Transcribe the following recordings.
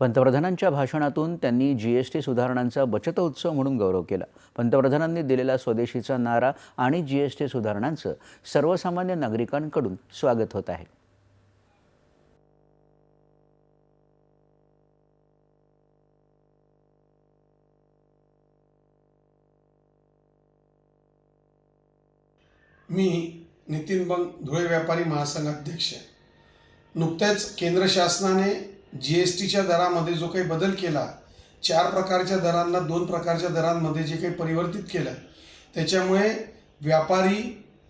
पंतप्रधानांच्या भाषणातून त्यांनी जी एस टी सुधारणांचा बचत उत्सव म्हणून गौरव केला पंतप्रधानांनी दिलेला स्वदेशीचा नारा आणि जी एस टी सुधारणांचं सर्वसामान्य नागरिकांकडून स्वागत होत आहे मी नितीन बंग धुळे व्यापारी महासंघ अध्यक्ष आहे. नुकत्याच केंद्र शासनाने जी एस टीच्या दरामध्ये जो काही बदल केला चार प्रकारच्या दरांना दोन प्रकारच्या दरांमध्ये जे काही परिवर्तित केलं त्याच्यामुळे व्यापारी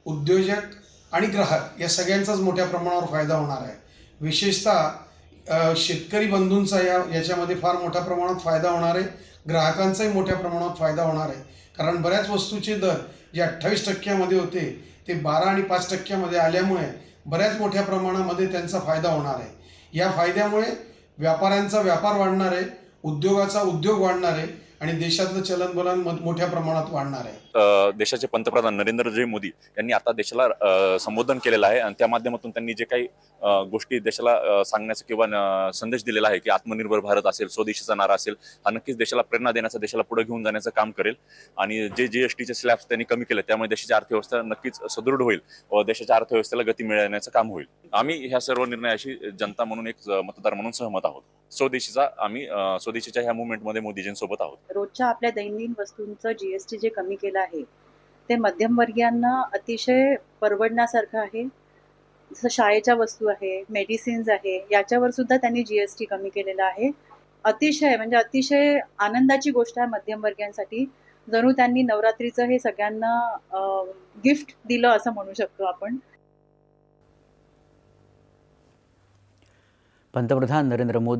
उद्योजक आणि ग्राहक या सगळ्यांचाच मोठ्या प्रमाणावर फायदा होणार आहे. विशेषतः शेतकरी बंधूंचा या याच्यामध्ये फार मोठ्या प्रमाणात फायदा होणार आहे. ग्राहकांचाही मोठ्या प्रमाणात फायदा होणार आहे. कारण बऱ्याच वस्तूचे दर जे अठ्ठावीस टक्क्यामध्ये होते ते बारा आणि पाच टक्क्यामध्ये आल्यामुळे बऱ्याच मोठ्या प्रमाणामध्ये त्यांचा फायदा होणार आहे. या फायद्यामुळे व्यापाऱ्यांचा व्यापार वाढणार आहे उद्योगाचा उद्योग वाढणार आहे आणि देशातलं चलनबलन मोठ्या प्रमाणात वाढणार आहे. देशाचे पंतप्रधान नरेंद्रजी मोदी यांनी आता देशाला संबोधन केलेलं आहे आणि त्या माध्यमातून त्यांनी जे काही गोष्टी देशाला सांगण्याचा किंवा संदेश दिलेला आहे की आत्मनिर्भर भारत असेल स्वदेशीचा नारा असेल हा नक्कीच देशाला प्रेरणा देण्याचा देशाला पुढे घेऊन जाण्याचं काम करेल. आणि जे जीएसटीचे स्लॅब्स त्यांनी कमी केले त्यामुळे देशाची अर्थव्यवस्था नक्कीच सुदृढ होईल व देशाच्या अर्थव्यवस्थेला गती मिळण्याचं काम होईल. आम्ही ह्या सर्व निर्णयाशी जनता म्हणून एक मतदार म्हणून सहमत आहोत. स्वदेशीचा आम्ही स्वदेशीच्या ह्या मुवमेंटमध्ये मोदीजींसोबत आहोत. रोजच्या आपल्या दैनंदिन वस्तूंचं जीएसटी जे कमी केलं आहे ते मध्यमवर्गीयांना अतिशय परवडण्यासारखं आहे. जसं शाळेच्या वस्तू आहे मेडिसिन्स आहे याच्यावर सुद्धा त्यांनी जीएसटी कमी केलेला आहे. अतिशय म्हणजे अतिशय आनंदाची गोष्ट आहे मध्यमवर्गीयांसाठी. जणू त्यांनी नवरात्रीचं हे सगळ्यांना गिफ्ट दिलं असं म्हणू शकतो आपण. पंतप्रधान नरेंद्र मोदी